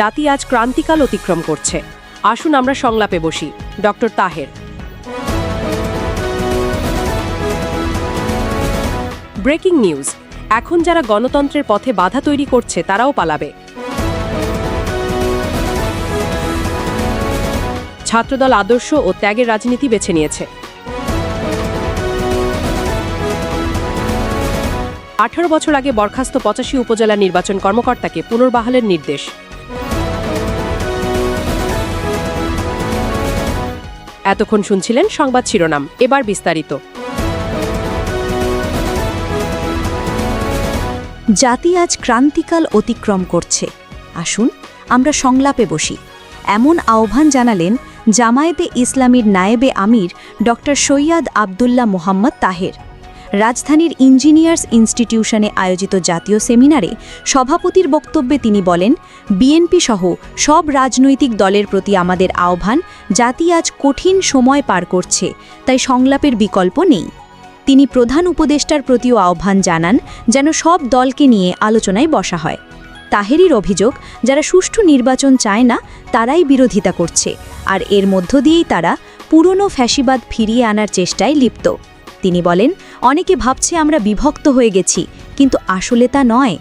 জাতি আজ ক্রান্তিকাল অতিক্রম করছে। আসুন আমরা সংলাপে বসি। ডক্টর তাহের। Breaking news. এখন যারা গণতন্ত্রের পথে বাধা তৈরি করছে, তারাও পালাবে। ছাত্রদল আদর্শ ও ত্যাগের রাজনীতি বেছে নিয়েছে। আঠারো বছর আগে বরখাস্ত পঁচাশি উপজেলা নির্বাচন কর্মকর্তাকে পুনর্বাহালের নির্দেশ। এতক্ষণ শুনছিলেন সংবাদ শিরোনাম, এবার বিস্তারিত। জাতি আজ ক্রান্তিকাল অতিক্রম করছে। আসুন, আমরা সংলাপে বসি। এমন আহ্বান জানালেন জামায়েতে ইসলামীর নায়েবে আমির ড সৈয়াদ আবদুল্লাহ মোহাম্মদ তাহের। রাজধানীর ইঞ্জিনিয়ার্স ইনস্টিটিউশনে আয়োজিত জাতীয় সেমিনারে সভাপতির বক্তব্যে তিনি বলেন, বিএনপি সহ সব রাজনৈতিক দলের প্রতি আমাদের আহ্বান, জাতি আজ কঠিন সময় পার করছে, তাই সংলাপের বিকল্প নেই। তিনি প্রধান উপদেষ্টার প্রতিও আহ্বান জানান যেন সব দলকে নিয়ে আলোচনায় বসা হয়। তাহেরির অভিযোগ, যারা সুষ্ঠু নির্বাচন চায় না, তারাই বিরোধিতা করছে, আর এর মধ্য দিয়েই তারা পুরনো ফ্যাসিবাদ ফিরিয়ে আনার চেষ্টায় লিপ্ত। তিনি বলেন, অনেকে ভাবছে আমরা বিভক্ত হয়ে গেছি, কিন্তু আসলে তা নয়।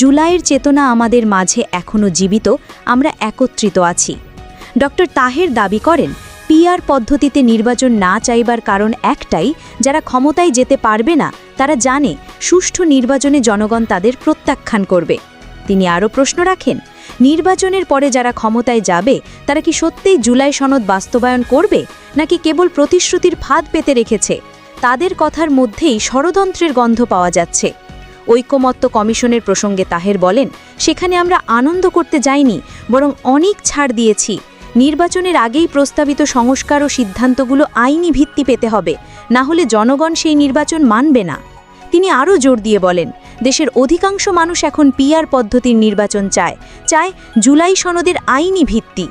জুলাইয়ের চেতনা আমাদের মাঝে এখনও জীবিত, আমরা একত্রিত আছি। ডক্টর তাহের দাবি করেন, পিআর পদ্ধতিতে নির্বাচন না চাইবার কারণ একটাই, যারা ক্ষমতায় যেতে পারবে না, তারা জানে, সুষ্ঠু নির্বাচনে জনগণ তাদের প্রত্যাখ্যান করবে। তিনি আরও প্রশ্ন রাখেন, নির্বাচনের পরে যারা ক্ষমতায় যাবে, তারা কি সত্যিই জুলাই সনদ বাস্তবায়ন করবে, নাকি কেবল প্রতিশ্রুতির ফাঁদ পেতে রেখেছে? তাদের কথার মধ্যেই ষড়যন্ত্রের গন্ধ পাওয়া যাচ্ছে। ঐকমত্য কমিশনের প্রসঙ্গে তাহের বলেন, সেখানে আমরা আনন্দ করতে যাইনি, বরং অনেক ছাড় দিয়েছি। নির্বাচনের আগেই প্রস্তাবিত সংস্কার ও সিদ্ধান্তগুলো আইনি ভিত্তি পেতে হবে, না হলে জনগণ সেই নির্বাচন মানবে না। তিনি আরও জোর দিয়ে বলেন, দেশের অধিকাংশ মানুষ এখন পিআর পদ্ধতির নির্বাচন চায়। চায় জুলাই সনদের আইনি ভিত্তি।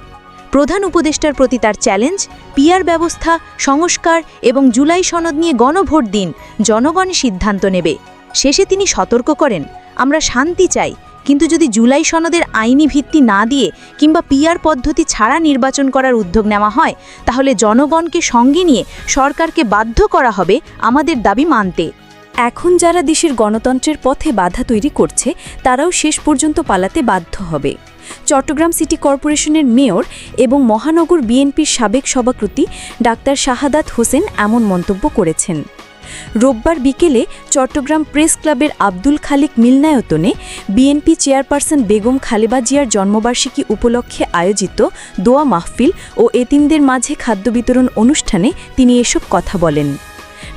প্রধান উপদেষ্টার প্রতি তার চ্যালেঞ্জ পিয়ার ব্যবস্থা, সংস্কার এবং জুলাই সনদ নিয়ে গণভোট দিন, জনগণ সিদ্ধান্ত নেবে। শেষে তিনি সতর্ক করেন, আমরা শান্তি চাই, কিন্তু যদি জুলাই সনদের আইনি ভিত্তি না দিয়ে কিংবা পিয়ার পদ্ধতি ছাড়া নির্বাচন করার উদ্যোগ নেওয়া হয়, তাহলে জনগণকে সঙ্গে নিয়ে সরকারকে বাধ্য করা হবে আমাদের দাবি মানতে। এখন যারা দেশের গণতন্ত্রের পথে বাধা তৈরি করছে, তারাও শেষ পর্যন্ত পালাতে বাধ্য হবে। চট্টগ্রাম সিটি কর্পোরেশনের মেয়র এবং মহানগর বিএনপির সাবেক সভাপতি ডাক্তার শাহাদাত হোসেন এমন মন্তব্য করেছেন। রোববার বিকেলে চট্টগ্রাম প্রেস ক্লাবের আব্দুল খালিক মিলনায়তনে বিএনপি চেয়ারপারসন বেগম খালেবা জিয়ার জন্মবার্ষিকী উপলক্ষে আয়োজিত দোয়া মাহফিল ও এতিমদের মাঝে খাদ্য বিতরণ অনুষ্ঠানে তিনি এসব কথা বলেন।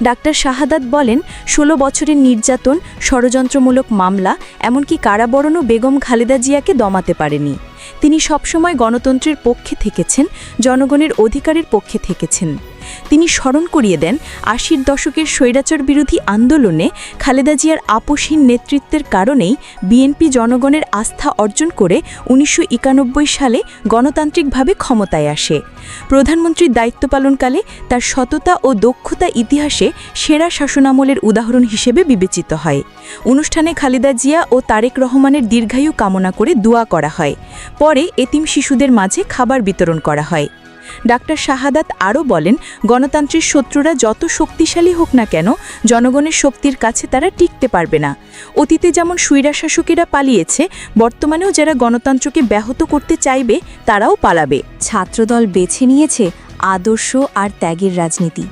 ডাক্তার শাহাদাত বলেন, ষোলো বছরের নির্যাতন, ষড়যন্ত্রমূলক মামলা, এমনকি কারাবরণও বেগম খালেদা জিয়াকে দমাতে পারেনি। তিনি সবসময় গণতন্ত্রের পক্ষে থেকেছেন, জনগণের অধিকারের পক্ষে থেকেছেন। তিনি স্মরণ করিয়ে দেন আশির দশকের স্বৈরাচার বিরোধী আন্দোলনে খালেদা জিয়ার আপোষহীন নেতৃত্বের কারণেই বিএনপি জনগণের আস্থা অর্জন করে উনিশশো একানব্বই সালে গণতান্ত্রিকভাবে ক্ষমতায় আসে। প্রধানমন্ত্রীর দায়িত্ব পালনকালে তার সততা ও দক্ষতা ইতিহাসে সেরা শাসনামলের উদাহরণ হিসেবে বিবেচিত হয়। অনুষ্ঠানে খালেদা জিয়া ও তারেক রহমানের দীর্ঘায়ু কামনা করে দোয়া করা হয়। পরে এতিম শিশুদের মাঝে খাবার বিতরণ করা হয়। ডাক্তার শাহাদাত আরও বলেন, গণতান্ত্রিক শত্রুরা যত শক্তিশালী হোক না কেন, জনগণের শক্তির কাছে তারা টিকতে পারবে না। অতীতে যেমন স্বৈরাশাসকেরা পালিয়েছে, বর্তমানেও যারা গণতন্ত্রকে ব্যাহত করতে চাইবে, তারাও পালাবে। ছাত্রদল বেছে নিয়েছে আদর্শ আর ত্যাগের রাজনীতি।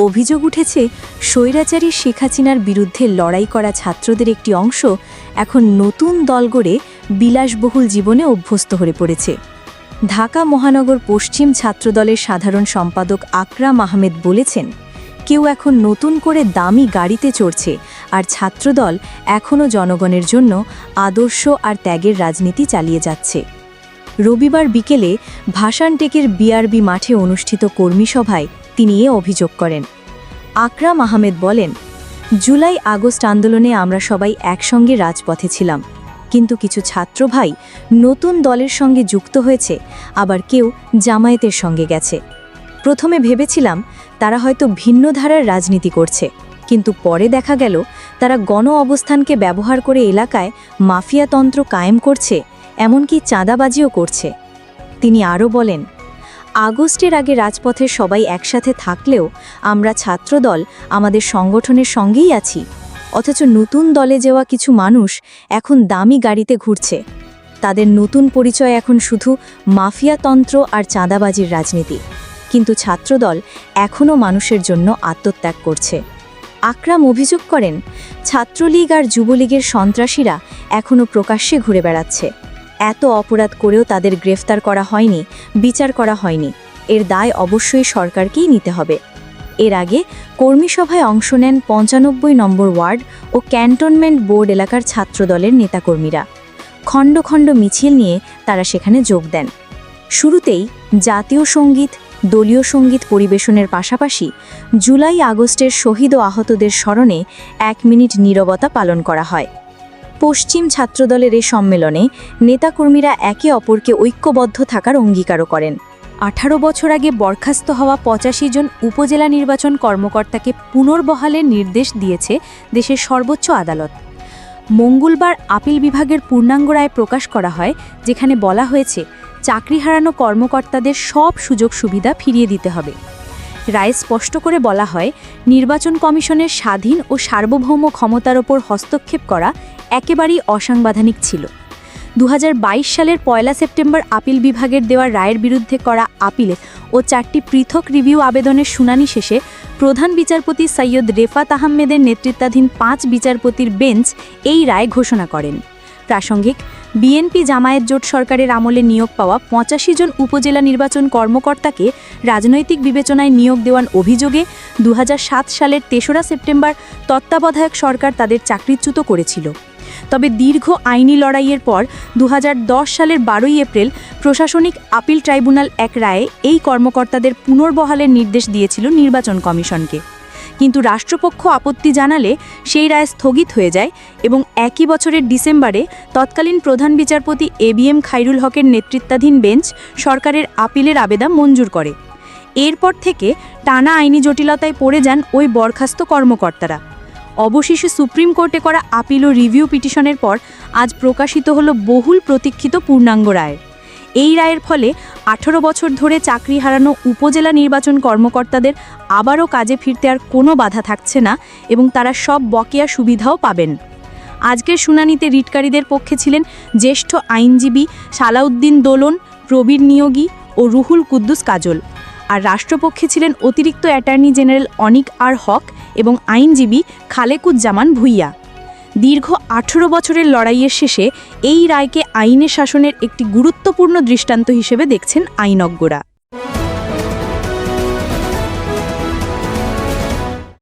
অভিযোগ উঠেছে, স্বৈরাচারী শেখ হাসিনার বিরুদ্ধে লড়াই করা ছাত্রদের একটি অংশ এখন নতুন দল গড়ে বিলাসবহুল জীবনে অভ্যস্ত হয়ে পড়েছে। ঢাকা মহানগর পশ্চিম ছাত্রদলের সাধারণ সম্পাদক আকরাম আহমেদ বলেছেন, কেউ এখন নতুন করে দামি গাড়িতে চড়ছে আর ছাত্রদল এখনও জনগণের জন্য আদর্শ আর ত্যাগের রাজনীতি চালিয়ে যাচ্ছে। রবিবার বিকেলে ভাসানটেকের বিআরবি মাঠে অনুষ্ঠিত কর্মী সভায় তিনি এ অভিযোগ করেন। আকরাম আহমেদ বলেন, জুলাই আগস্ট আন্দোলনে আমরা সবাই একসঙ্গে রাজপথে ছিলাম। কিন্তু কিছু ছাত্র ভাই নতুন দলের সঙ্গে যুক্ত হয়েছে, আবার কেউ জামায়াতের সঙ্গে গেছে। প্রথমে ভেবেছিলাম তারা হয়তো ভিন্ন ধারার রাজনীতি করছে, কিন্তু পরে দেখা গেল তারা গণ অবস্থানকে ব্যবহার করে এলাকায় মাফিয়াতন্ত্র কায়েম করছে, এমনকি চাঁদাবাজিও করছে। তিনি আরও বলেন, আগস্টের আগে রাজপথে সবাই একসাথে থাকলেও আমরা ছাত্রদল আমাদের সংগঠনের সঙ্গেই আছি। অথচ নতুন দলে যাওয়া কিছু মানুষ এখন দামি গাড়িতে ঘুরছে। তাদের নতুন পরিচয় এখন শুধু মাফিয়াতন্ত্র আর চাঁদাবাজির রাজনীতি। কিন্তু ছাত্রদল এখনও মানুষের জন্য আত্মত্যাগ করছে। আকরাম অভিযোগ করেন, ছাত্রলীগ আর যুবলীগের সন্ত্রাসীরা এখনও প্রকাশ্যে ঘুরে বেড়াচ্ছে। এত অপরাধ করেও তাদের গ্রেফতার করা হয়নি, বিচার করা হয়নি। এর দায় অবশ্যই সরকারকেই নিতে হবে। এর আগে কর্মী সভায় অংশ নেন পঞ্চানব্বই নম্বর ওয়ার্ড ও ক্যান্টনমেন্ট বোর্ড এলাকার ছাত্রদলের নেতাকর্মীরা। খণ্ড খণ্ড মিছিল নিয়ে তারা সেখানে যোগ দেন। শুরুতেই জাতীয় সংগীত, দলীয় সংগীত পরিবেশনের পাশাপাশি জুলাই আগস্টের শহীদ ও আহতদের স্মরণে এক মিনিট নীরবতা পালন করা হয়। পশ্চিম ছাত্রদলের এ সম্মেলনে নেতাকর্মীরা একে অপরকে ঐক্যবদ্ধ থাকার অঙ্গীকারও করেন। আঠারো বছর আগে বরখাস্ত হওয়া পঁচাশি জন উপজেলা নির্বাচন কর্মকর্তাকে পুনর্বহালের নির্দেশ দিয়েছে দেশের সর্বোচ্চ আদালত। মঙ্গলবার আপিল বিভাগের পূর্ণাঙ্গ রায় প্রকাশ করা হয়, যেখানে বলা হয়েছে, চাকরি হারানো কর্মকর্তাদের সব সুযোগ সুবিধা ফিরিয়ে দিতে হবে। রায় স্পষ্ট করে বলা হয়, নির্বাচন কমিশনের স্বাধীন ও সার্বভৌম ক্ষমতার ওপর হস্তক্ষেপ করা একেবারেই অসাংবিধানিক ছিল। দু হাজার বাইশ সালের পয়লা সেপ্টেম্বর আপিল বিভাগের দেওয়া রায়ের বিরুদ্ধে করা আপিলে ও চারটি পৃথক রিভিউ আবেদনের শুনানি শেষে প্রধান বিচারপতি সৈয়দ রেফাত আহমেদের নেতৃত্বাধীন পাঁচ বিচারপতির বেঞ্চ এই রায় ঘোষণা করেন। প্রাসঙ্গিক, বিএনপি জামায়াত জোট সরকারের আমলে নিয়োগ পাওয়া পঁচাশি জন উপজেলা নির্বাচন কর্মকর্তাকে রাজনৈতিক বিবেচনায় নিয়োগ দেওয়ার অভিযোগে দু হাজার সাত সালের তেসরা সেপ্টেম্বর তত্ত্বাবধায়ক সরকার তাদের চাকরিচ্যুত করেছিল। তবে দীর্ঘ আইনি লড়াইয়ের পর দু হাজার দশ সালের বারোই এপ্রিল প্রশাসনিক আপিল ট্রাইব্যুনাল এক রায়ে এই কর্মকর্তাদের পুনর্বহালের নির্দেশ দিয়েছিল নির্বাচন কমিশনকে। কিন্তু রাষ্ট্রপক্ষ আপত্তি জানালে সেই রায় স্থগিত হয়ে যায় এবং একই বছরের ডিসেম্বরে তৎকালীন প্রধান বিচারপতি এ বি এম খাইরুল হকের নেতৃত্বাধীন বেঞ্চ সরকারের আপিলের আবেদন মঞ্জুর করে। এরপর থেকে টানা আইনি জটিলতায় পড়ে যান ওই বরখাস্ত কর্মকর্তারা। অবশেষে সুপ্রিম কোর্টে করা আপিল ও রিভিউ পিটিশনের পর আজ প্রকাশিত হল বহুল প্রতীক্ষিত পূর্ণাঙ্গ রায়। এই রায়ের ফলে আঠারো বছর ধরে চাকরি হারানো উপজেলা নির্বাচন কর্মকর্তাদের আবারও কাজে ফিরতে আর কোনো বাধা থাকছে না এবং তারা সব বকেয়া সুবিধাও পাবেন। আজকের শুনানিতে রিটকারীদের পক্ষে ছিলেন জ্যেষ্ঠ আইনজীবী সালাউদ্দিন দোলন, প্রবীর নিয়োগী ও রুহুল কুদ্দুস কাজল। আর রাষ্ট্রপক্ষে ছিলেন অতিরিক্ত attorney general Anik R Haque এবং আইনজীবী খালেকুজ্জামান ভুইয়া। দীর্ঘ আঠেরো বছরের লড়াইয়ের শেষে এই রায়কে আইনের শাসনের একটি গুরুত্বপূর্ণ দৃষ্টান্ত হিসেবে দেখছেন আইনজ্ঞরা।